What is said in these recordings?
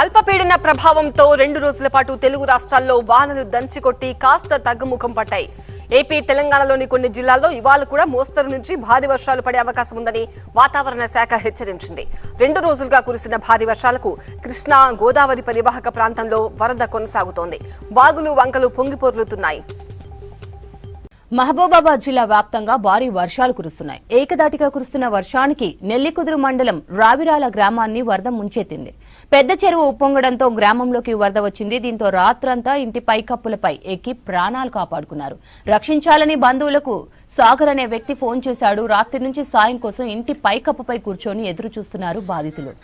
అల్పపీడన ప్రభావంతో రెండు రోజుల పాటు తెలుగు రాష్ట్రాల్లో వానలు దంచికొట్టి కాస్త తగ్గుముఖం పట్టాయి ఏపీ తెలంగాణలోని కొన్ని జిల్లాల్లో ఇవాళ కూడా మోస్తరు నుంచి భారీ వర్షాలు పడే అవకాశం ఉందని వాతావరణ శాఖ హెచ్చరించింది. రెండు రోజులుగా కురిసిన భారీ వర్షాలకు కృష్ణా గోదావరి పరివాహక ప్రాంతంలో వరద కొనసాగుతోంది. బాగులు వంకలు పొంగిపొర్లుతున్నాయి. మహబూబాబాద్ జిల్లా వ్యాప్తంగా భారీ వర్షాలు కురుస్తున్నాయి. ఏకదాటిగా కురుస్తున్న వర్షానికి నెల్లికుదురు మండలం రావిరాల గ్రామాన్ని వరద ముంచెత్తింది. పెద్ద చెరువు ఉప్పొంగడంతో గ్రామంలోకి వరద వచ్చింది. దీంతో రాత్రంతా ఇంటి పైకప్పులపై ఎక్కి ప్రాణాలు కాపాడుకున్నారు. రక్షించాలని బంధువులకు సాగర్ అనే వ్యక్తి ఫోన్ చేశాడు. రాత్రి నుంచి సాయం కోసం ఇంటి పైకప్పుపై కూర్చొని ఎదురు చూస్తున్నారు బాధితులు.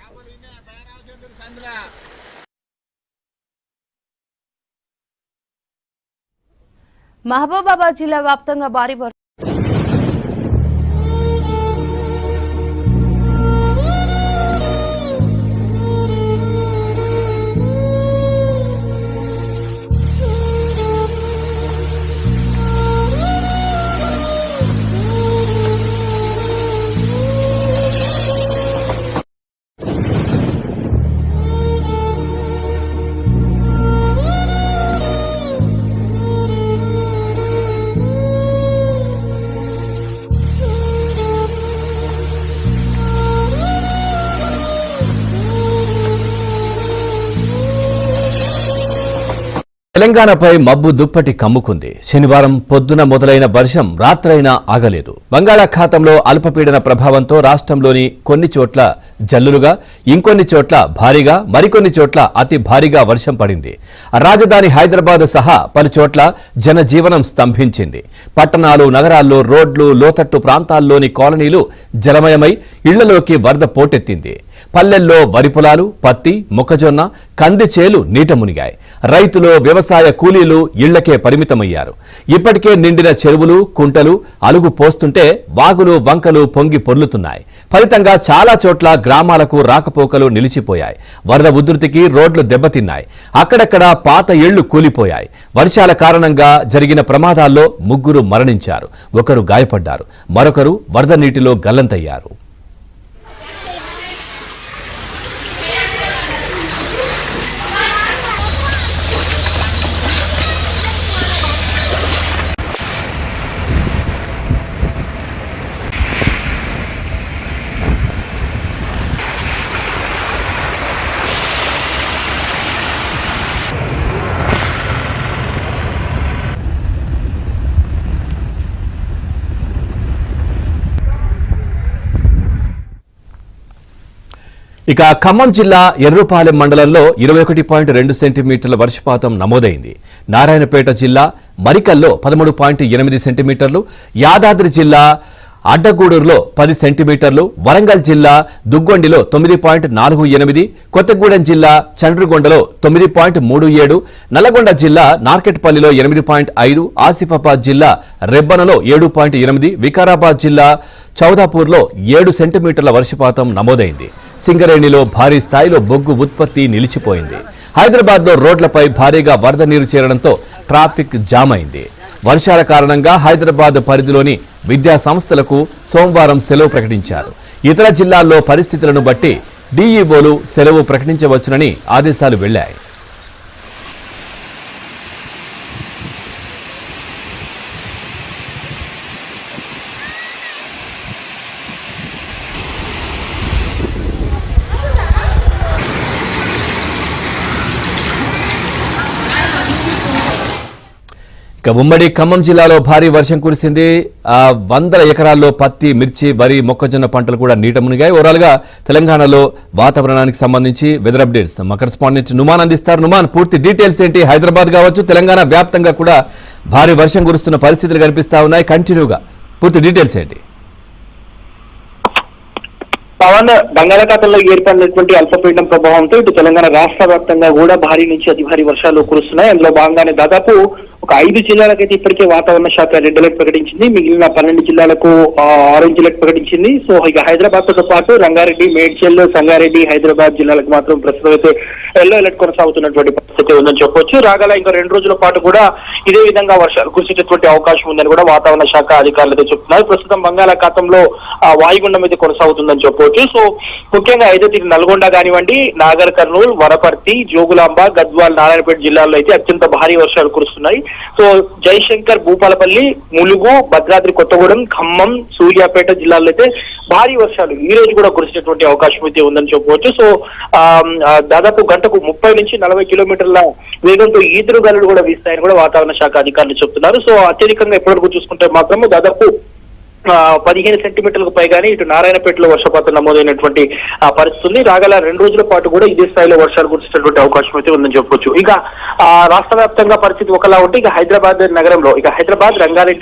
మహబూబాబాద్ జిల్లా వ్యాప్తంగా భారీ వర్షం తెలంగాణపై మబ్బు దుప్పటి కమ్ముకుంది. శనివారం పొద్దున మొదలైన వర్షం రాత్రైనా ఆగలేదు. బంగాళాఖాతంలో అల్పపీడన ప్రభావంతో రాష్ట్రంలోని కొన్ని చోట్ల జల్లులుగా ఇంకొన్ని చోట్ల భారీగా మరికొన్ని చోట్ల అతి భారీగా వర్షం పడింది. రాజధాని హైదరాబాద్ సహా పలు చోట్ల జనజీవనం స్తంభించింది. పట్టణాలు నగరాల్లో రోడ్లు లోతట్టు ప్రాంతాల్లోని కాలనీలు జలమయమై ఇళ్ళలోకి వరద పోటెత్తింది. పల్లెల్లో వరి పొలాలు పత్తి మొక్కజొన్న కంది చేలు నీట మునిగాయి. రైతులు వ్యవసాయ కూలీలు ఇళ్ళకే పరిమితమయ్యారు. ఇప్పటికే నిండిన చెరువులు కుంటలు అలుగు పోస్తుంటే వాగులు వంకలు పొంగి పొర్లుతున్నాయి. ఫలితంగా చాలా చోట్ల గ్రామాలకు రాకపోకలు నిలిచిపోయాయి. వరద ఉధృతికి రోడ్లు దెబ్బతిన్నాయి. అక్కడక్కడ పాత ఇళ్ళు కూలిపోయాయి. వర్షాల కారణంగా జరిగిన ప్రమాదాల్లో ముగ్గురు మరణించారు. ఒకరు గాయపడ్డారు. మరొకరు వరద నీటిలో గల్లంతయ్యారు. ఇక ఖమ్మం జిల్లా ఎర్రుపాలెం మండలంలో ఇరవై ఒకటి పాయింట్ రెండు సెంటీమీటర్ల వర్షపాతం నమోదైంది. నారాయణపేట జిల్లా మరికల్లో పదమూడు పాయింట్ ఎనిమిది సెంటీమీటర్లు యాదాద్రి జిల్లా అడ్డగూడూరులో పది సెంటీమీటర్లు వరంగల్ జిల్లా దుగ్గొండిలో తొమ్మిది పాయింట్ నాలుగు ఎనిమిది కొత్తగూడెం జిల్లా చండ్రుగొండలో తొమ్మిది పాయింట్ మూడు ఏడు నల్లగొండ జిల్లా నార్కెట్పల్లిలో ఎనిమిది పాయింట్ ఐదు ఆసిఫాబాద్ జిల్లా రెబ్బనలో ఏడు పాయింట్ ఎనిమిది వికారాబాద్ జిల్లా చౌదాపూర్లో ఏడు సెంటీమీటర్ల వర్షపాతం నమోదైంది. సింగరేణిలో భారీ స్థాయిలో బొగ్గు ఉత్పత్తి నిలిచిపోయింది. హైదరాబాద్లో రోడ్లపై భారీగా వరద నీరు చేరడంతో ట్రాఫిక్ జామ్ అయింది వర్షాల కారణంగా హైదరాబాద్ పరిధిలోని విద్యా సంస్థలకు సోమవారం సెలవు ప్రకటించారు. ఇతర జిల్లాల్లో పరిస్థితులను బట్టి డీఈఓలు సెలవు ప్రకటించవచ్చునని ఆదేశాలు వెళ్ళాయి. ఇక ఉమ్మడి ఖమ్మం జిల్లాలో భారీ వర్షం కురిసింది. ఆ వందల ఎకరాల్లో పత్తి మిర్చి వరి మొక్కజొన్న పంటలు కూడా నీట మునిగాయి. ఓవరాల్గా తెలంగాణలో వాతావరణానికి సంబంధించి వెదర్ అప్డేట్స్. మా కరెస్పాండెంట్ నుమాన్ అందిస్తారు. నుమాన్ పూర్తి డీటెయిల్స్ ఏంటి? హైదరాబాద్ కావచ్చు తెలంగాణ వ్యాప్తంగా కూడా భారీ వర్షం కురుస్తున్న పరిస్థితులు కనిపిస్తా ఉన్నాయి. కంటిన్యూగా పూర్తి డీటెయిల్స్ ఏంటి? పవన్ బంగాళాఖాతంలో ఏర్పడినటువంటి అల్పపీడనం ప్రభావంతో ఇటు తెలంగాణ రాష్ట్ర వ్యాప్తంగా కూడా భారీ నుంచి అతి భారీ వర్షాలు కురుస్తున్నాయి. అందులో భాగంగానే దాదాపు ఒక ఐదు జిల్లాలకైతే ఇప్పటికే వాతావరణ శాఖ రెడ్ అలర్ట్ ప్రకటించింది. మిగిలిన పన్నెండు జిల్లాలకు ఆరెంజ్ అలర్ట్ ప్రకటించింది. సో ఇక హైదరాబాద్తో పాటు రంగారెడ్డి మేడ్చల్ సంగారెడ్డి హైదరాబాద్ జిల్లాలకు మాత్రం ప్రస్తుతం అయితే ఎల్లో అలర్ట్ కొనసాగుతున్నటువంటి పరిస్థితి ఉందని చెప్పొచ్చు. రాగల ఇంకా రెండు రోజుల పాటు కూడా ఇదే విధంగా వర్షాలు కురిసేటటువంటి అవకాశం ఉందని కూడా వాతావరణ శాఖ అధికారులు అయితే చెప్తున్నారు. ప్రస్తుతం బంగాళాఖాతంలో వాయుగుండం అయితే కొనసాగుతుందని చెప్పవచ్చు సో ముఖ్యంగా అయితే ఇది నల్గొండ కానివ్వండి నాగర్ కర్నూలు వరపర్తి జోగులాంబ గద్వాల్ నారాయణపేట జిల్లాల్లో అయితే అత్యంత భారీ వర్షాలు కురుస్తున్నాయి. సో జయశంకర్ భూపాలపల్లి ములుగు భద్రాద్రి కొత్తగూడెం ఖమ్మం సూర్యాపేట జిల్లాల్లో అయితే భారీ వర్షాలు ఈ రోజు కూడా కురిసేటువంటి అవకాశం అయితే ఉందని చెప్పవచ్చు. సో ఆ, దాదాపు గంటకు ముప్పై నుంచి నలభై కిలోమీటర్ల వేగంతో ఈదురుగాలు కూడా వీస్తాయని కూడా వాతావరణ శాఖ అధికారులు చెప్తున్నారు. సో అత్యధికంగా ఎప్పటివరకు చూసుకుంటే మాత్రము దాదాపు పదిహేను సెంటీమీటర్లకు పైగానే ఇటు నారాయణపేటలో వర్షపాతం నమోదైనటువంటి పరిస్థితి ఉంది. రాగల రెండు రోజుల పాటు కూడా ఇదే స్థాయిలో వర్షాలు కురిసేటటువంటి అవకాశం అయితే ఉందని చెప్పొచ్చు. ఇక ఆ, రాష్ట్ర వ్యాప్తంగా పరిస్థితి ఒకలా ఉంటే ఇక హైదరాబాద్ నగరంలో ఇక హైదరాబాద్ రంగారెడ్డి